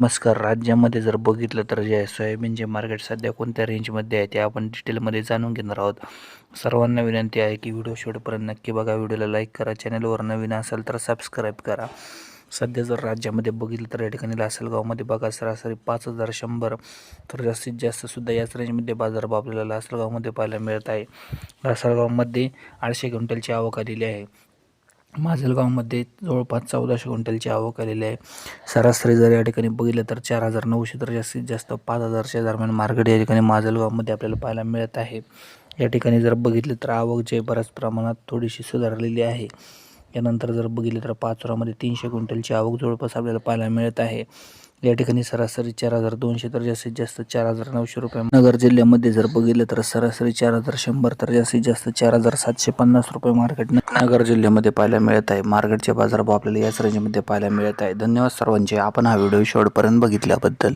नमस्कार राज्यामध्ये जर बघितलं तर जे आहे सोयाबीनचे मार्केट सध्या कोणत्या रेंजमध्ये आहे ते आपण डिटेलमध्ये जाणून घेणार आहोत. सर्वांना विनंती आहे की व्हिडिओ शेवटपर्यंत नक्की बघा. व्हिडिओला लाईक करा. चॅनलवर नवीन असाल तर सबस्क्राईब करा. सध्या जर राज्यामध्ये बघितलं तर या ठिकाणी लासलगावमध्ये बघा. सरासरी पाच हजार शंभर तर जास्तीत जास्त सुद्धा याच रेंजमध्ये बाजारभाव आपल्याला लासलगावमध्ये पाहायला मिळत आहे. लासलगावमध्ये आठशे क्विंटलची आवक आलेली आहे. माजलगावमध्ये जवळपास चौदाशे क्विंटलची आवक आलेली आहे. सरासरी जर या ठिकाणी बघितलं तर चार हजार नऊशे तर जास्तीत जास्त पाच हजारच्या दरम्यान मार्केट या ठिकाणी माजलगावमध्ये आपल्याला पाहायला मिळत आहे. या ठिकाणी जर बघितलं तर आवक जे बऱ्याच प्रमाणात थोडीशी सुधारलेली आहे. यानंतर जर बघितलं तर पाचोरामध्ये तीनशे क्विंटलची आवक जवळपास आपल्याला पाहायला मिळत आहे. या ठिकाणी सरासरी चार हजार दोनशे तर जास्तीत जास्त चार हजार नऊशे रुपये. नगर जिल्ह्यामध्ये जर बघितलं तर सरासरी चार हजार शंभर तर जास्तीत जास्त चार हजार सातशे पन्नास रुपये मार्केट नगर जिल्ह्यामध्ये पाहायला मिळत आहे. मार्केटचे बाजारभाव आपल्याला याच रेंजमध्ये पाहायला मिळत आहे. धन्यवाद सर्वांचे. आपण हा व्हिडिओ शेवटपर्यंत बघितल्याबद्दल.